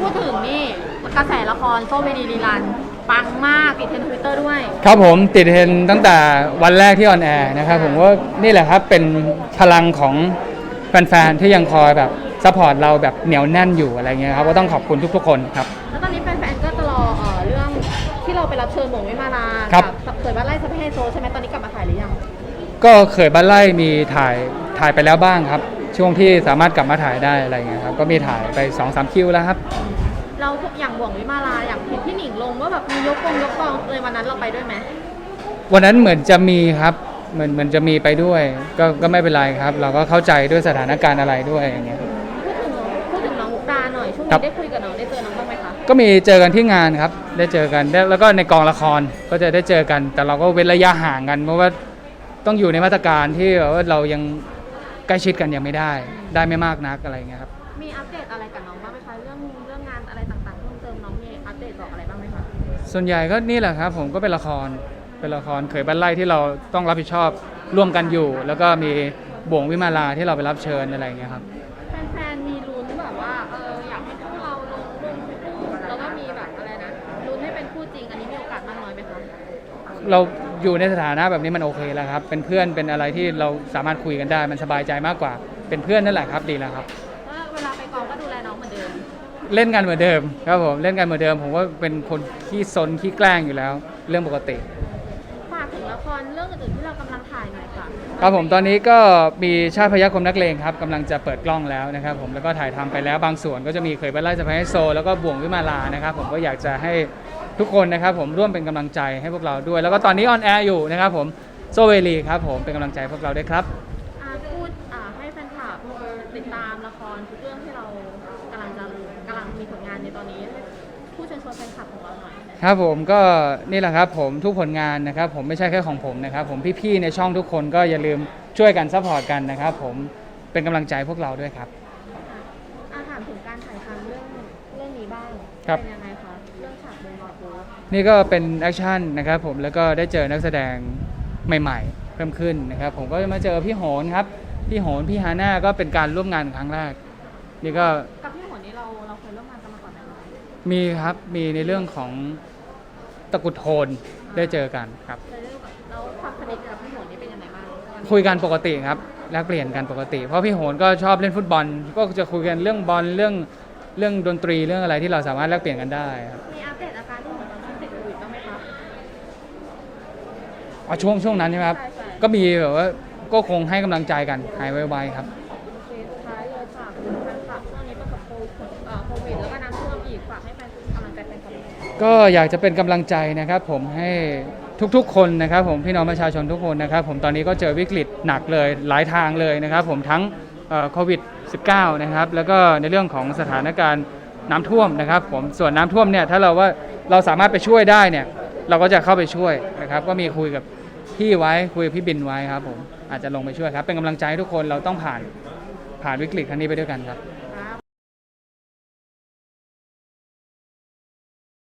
พูดถึงนี่กระแสละครโซเวนีรีรันปังมากติดเทรนด์ทวิตเตอร์ด้วย ครับผมติดเทรนด์ตั้งแต่วันแรกที่ออนแอร์นะครับผมว่านี่แหละครับเป็นพลังของแฟนๆที่ยังคอยแบบซัพพอร์ตเราแบบเหนียวแน่นอยู่อะไรเงี้ยครับก็ต้องขอบคุณทุกๆคนครับ แล้วตอนนี้แฟนๆก็จะรอเอ่อเรื่องที่เราไปรับเชิญหม่งวิมาลาครับ กัเผยบ้านไร่สะเพไฮโซใช่ไหมตอนนี้กลับมาถ่ายหรือยังก็เคยบ้านไล่มีถ่ายถ่ายไปแล้วบ้างครับ ช่วงที่สามารถกลับมาถ่ายได้อะไรเงี้ยครับก็มีถ่ายไป2อสคิวแล้วครับ เราอย่างหม่งวิมาลาอย่างเห็นพี่หนิงลงว่าแบบมียกกงยกกองเลยวันนั้นเราไปด้วยไหมวันนั้นเหมือนจะมีครับเหมือนเหมือนจะมีไปด้วย ก็ก็ไม่เป็นไรครับ เราก็เข้าใจด้วยสถานการณ์อะไรด้วยอย่างเงี้ย พูดถึงพูดถึงน้องมุกดาหน่อยช่วงครันี้บได้คุยกับน้องได้เจอน้องบ้างไหมคะก็มีเจอกันที่งานครับ ได้เจอกันได้แล้วก็ในกองละครก็จะได้เจอกัน แต่เราก็เว้นระยะห่างกัน เพราะว่าต้องอยู่ในมาตรการที่แบบว่าเรายัง ใกล้ชิดกันยังไม่ได้ ได้ไม่มากนักอะไรเงี้ยครับ มีอัปเดตอะไรกับน้องบ้างไหมคะเรื่องเรื่องงานอะไรต่างๆเพิ่มเติมน้องมีอัปเดตบอกอะไรบ้างไหมคะส่วนใหญ่ก็นี่แหละครับ ผมก็เป็นละครเป็นละครเขยบ้านไร่ที่เราต้องรับผิดชอบร่วมกันอยู่ แล้วก็มีบ่วงวิมาลาที่เราไปรับเชิญอะไรเงี้ยครับ แฟนๆมีลุ้นแบบว่าเอออยากให้พวกเราลงลงคู่แล้วก็มีแบบอะไรนะลุ้นให้เป็นคู่จริงอันนี้มีโอกาสมากน้อยไหมคะเรา อยู่ในสถานะแบบนี้มันโอเคแล้วครับ เป็นเพื่อนเป็นอะไรที่เราสามารถคุยกันได้ มันสบายใจมากกว่า เป็นเพื่อนนั่นแหละครับดีแล้วครับ ว่าเวลาไปกองก็ดูแลน้องเหมือนเดิม เล่นกันเหมือนเดิมครับผมเล่นกันเหมือนเดิม ผมว่าเป็นคนขี้ซนขี้แกล้งอยู่แล้ว เรื่องปกติ ฝากถึงละครเรื่องอื่นๆที่เรากำลังถ่ายหน่อยค่ะ ครับผมตอนนี้ก็มีชาติพยัคฆ์คมนักเลงครับกำลังจะเปิดกล้องแล้วนะครับผมแล้วก็ถ่ายทำไปแล้วบางส่วนก็จะมีเคยบ้านไร่สะพายโซ แล้วก็บ่วงวิมาลานะครับผมก็อยากจะให้ทุกคนนะครับผมร่วมเป็นกำลังใจให้พวกเราด้วย แล้วก็ตอนนี้ออนแอร์อยู่นะครับผมโซเวลีครับผมเป็นกำลังใจให้พวกเราด้วยครับ อ่าพูดอ่าให้แฟนคลับติดตามละครทุกเรื่องที่เรากำลังจะกำลังมีผลงานในตอนนี้ให้ พูดเชิญชวนแฟนคลับของเราหน่อยครับผมก็นี่แหละครับผมทุกผลงานนะครับ ผมไม่ใช่แค่ของผมนะครับ ผมพี่ๆในช่องทุกคนก็อย่าลืมช่วยกันซัพพอร์ตกันนะครับ ผมเป็นกำลังใจพวกเราด้วยครับ อาถามถึงการถ่ายทำเรื่องเรื่องนี้บ้าง ครับ เป็นยังไงคะ เรื่องฉากบนบอร์ดบูธนี่ก็เป็นแอคชั่นนะครับผมแล้วก็ได้เจอนักแสดงใหม่ๆ เพิ่มขึ้นนะครับ ผมก็มาเจอพี่โหนครับพี่โหนพี่ฮาน่าก็เป็นการร่วมงานครั้งแรกนี่ก็ กับพี่หนนี่เราเราเคยร่วมงานกัน มาก่อนไหมคะมีครับมีในเรื่องของตะกรุดโทนได้เจอกันครับเคยเรื่องกับแล้วความสนิทกับพี่หนนี่เป็นยังไงบ้างคุยกันปกติครับแลกเปลี่ยนกันปกติ เพราะพี่โหนก็ชอบเล่นฟุตบอล ก็จะคุยกันเรื่องบอลเรื่องเรื่องดนตรีเรื่องอะไรที่เราสามารถแลกเปลี่ยนกันได้ครับมีอัปเดตอาการที่หนตอนช่วงติดโควิดบ้างไหมคะ อ๋อช่วงช่วงนั้นใช่ไหมครับ ใช่ใช่ ก็มีแบบว่าก็คงให้กำลังใจกันหายไวๆครับ โอเคสุดท้ายเลยฝากถึงแฟนคลับช่วงนี้ประสบโควิดเอ่อโควิดแล้วก็น้ำท่วม อีกฝากให้แฟนกำลังใจแฟนคลับก็อยากจะเป็นกำลังใจนะครับ ผมให้ทุกๆ คนนะครับ ผมพี่น้องประชาชนทุกคนนะครับ ผมตอนนี้ก็เจอวิกฤตหนักเลยหลายทางเลยนะครับ ผมทั้งโควิด -19 นะครับแล้วก็ในเรื่องของสถานการณ์น้ำท่วมนะครับ ผมส่วนน้ำท่วมเนี่ยถ้าเราว่าเราสามารถไปช่วยได้เนี่ยเราก็จะเข้าไปช่วยนะครับ ก็มีคุยกับพี่ไว้คุยกับพี่บินไว้ครับ ผมอาจจะลงไปช่วยครับ เป็นกำลังใจให้ทุกคนเราต้องผ่านผ่านวิกฤตครั้งนี้ไปด้วยกันครับ